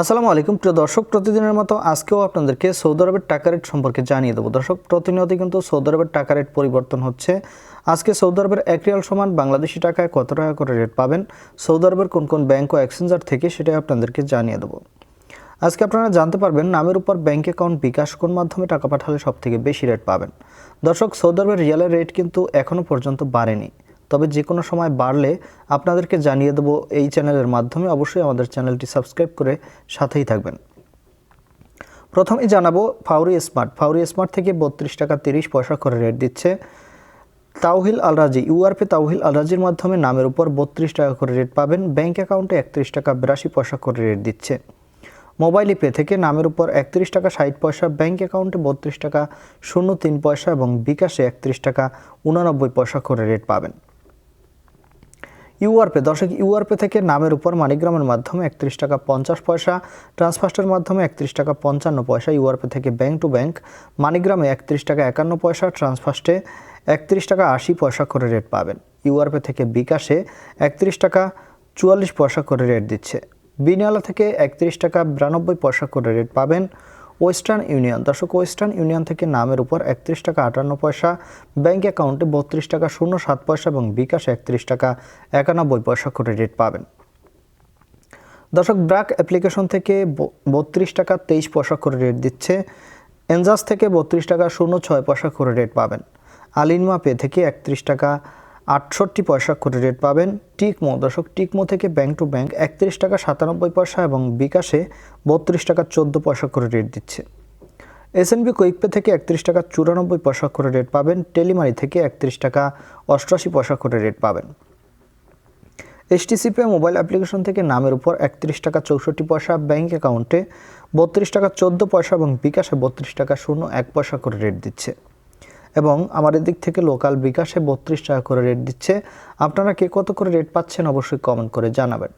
আসসালামু আলাইকুম। প্রিয় দর্শক, প্রতিদিনের মতো আজকেও আপনাদেরকে সৌদি আরবের টাকা রেট সম্পর্কে জানিয়ে দেবো। দর্শক প্রতিনিয়ত কিন্তু সৌদি আরবের টাকা রেট পরিবর্তন হচ্ছে। আজকে সৌদি আরবের এক রিয়াল সমান বাংলাদেশি টাকায় কত টাকা করে রেট পাবেন? সৌদি আরবের কোন কোন ব্যাংক ও এক্সচেঞ্জার থেকে সেটাই আপনাদেরকে জানিয়ে দেবো। আজকে আপনারা জানতে পারবেন, নামের উপর ব্যাংক অ্যাকাউন্ট বিকাশ কোন মাধ্যমে টাকা পাঠালে সব থেকে বেশি রেট পাবেন। দর্শক, সৌদি আরবের রিয়ালের রেট কিন্তু এখনও পর্যন্ত বাড়েনি। তবে যে কোনো সময় বাড়লে আপনাদেরকে জানিয়ে দেবো এই চ্যানেলের মাধ্যমে। অবশ্যই আমাদের চ্যানেলটি সাবস্ক্রাইব করে সাথেই থাকবেন। প্রথমেই জানাব ফাউরি স্মার্ট। ফাউরি স্মার্ট থেকে বত্রিশ টাকা তিরিশ পয়সা করে রেট দিচ্ছে। তাওহিল আলরাজি, ইউআরপি তাওহিল আলরাজির মাধ্যমে নামের উপর বত্রিশ টাকা করে রেট পাবেন। ব্যাংক অ্যাকাউন্টে একত্রিশ টাকা বিরাশি পয়সা করে রেট দিচ্ছে। মোবাইল পে থেকে নামের উপর একত্রিশ টাকা ষাট পয়সা, ব্যাংক অ্যাকাউন্টে বত্রিশ টাকা শূন্য তিন পয়সা এবং বিকাশে একত্রিশ টাকা উনানব্বই পয়সা করে রেট পাবেন। ইউআরপে, দর্শক, ইউআরপে থেকে নামের উপর মানিগ্রামের মাধ্যমে একত্রিশ টাকা পঞ্চাশ পয়সা ট্রান্সফার্স্টের মাধ্যমে একত্রিশ টাকা পঞ্চান্ন পয়সা, ইউআরপে থেকে ব্যাংক টু ব্যাংক মানিগ্রামে একত্রিশ টাকা একান্ন পয়সা ট্রান্সফার্স্টে একত্রিশ টাকা আশি পয়সা করে রেট পাবেন। ইউআরপে থেকে বিকাশে একত্রিশ টাকা চুয়াল্লিশ পয়সা করে রেট দিচ্ছে। বিনিয়ালা থেকে একত্রিশ টাকা বিরানব্বই পয়সা করে রেট পাবেন। Western Union. দর্শক, ওয়েস্টার্ন ইউনিয়ন থেকে নামের উপর একত্রিশ টাকা আটান্ন পয়সা, ব্যাংক অ্যাকাউন্টে বত্রিশ টাকা শূন্য সাত পয়সা এবং বিকাশে একত্রিশ টাকা একানব্বই পয়সা করে রেট পাবেন। দর্শক ব্রাক অ্যাপ্লিকেশন থেকে বত্রিশ টাকা তেইশ পয়সা করে রেট দিচ্ছে। এনজাস থেকে বত্রিশ টাকা শূন্য ছয় পয়সা করে রেট পাবেন। আলিনমা পে থেকে একত্রিশ টাকা আটষট্টি পয়সা করে রেট পাবেন। টিকমো, দর্শক, টিকমো থেকে ব্যাংক টু ব্যাংক একত্রিশ টাকা সাতানব্বই পয়সা এবং বিকাশে বত্রিশ টাকা চোদ্দ পয়সা করে রেট দিচ্ছে। এস এসএনবি কুইকপে থেকে একত্রিশ টাকা চুরানব্বই পয়সা করে রেট পাবেন। টেলিমারি থেকে একত্রিশ টাকা অষ্টআশি পয়সা করে রেট পাবেন। এইচটিসিপি মোবাইল অ্যাপ্লিকেশন থেকে নামের উপর একত্রিশ টাকা চৌষট্টি পয়সা ব্যাঙ্ক অ্যাকাউন্টে বত্রিশ টাকা চোদ্দ পয়সা এবং বিকাশে বত্রিশ টাকা শূন্য এক পয়সা করে রেট দিচ্ছে। এবং আমাদের দিক থেকে লোকাল বিকাশে বত্রিশ টাকা করে রেট দিচ্ছে। আপনারা কে কত করে রেট পাচ্ছেন অবশ্যই কমেন্ট করে জানাবেন।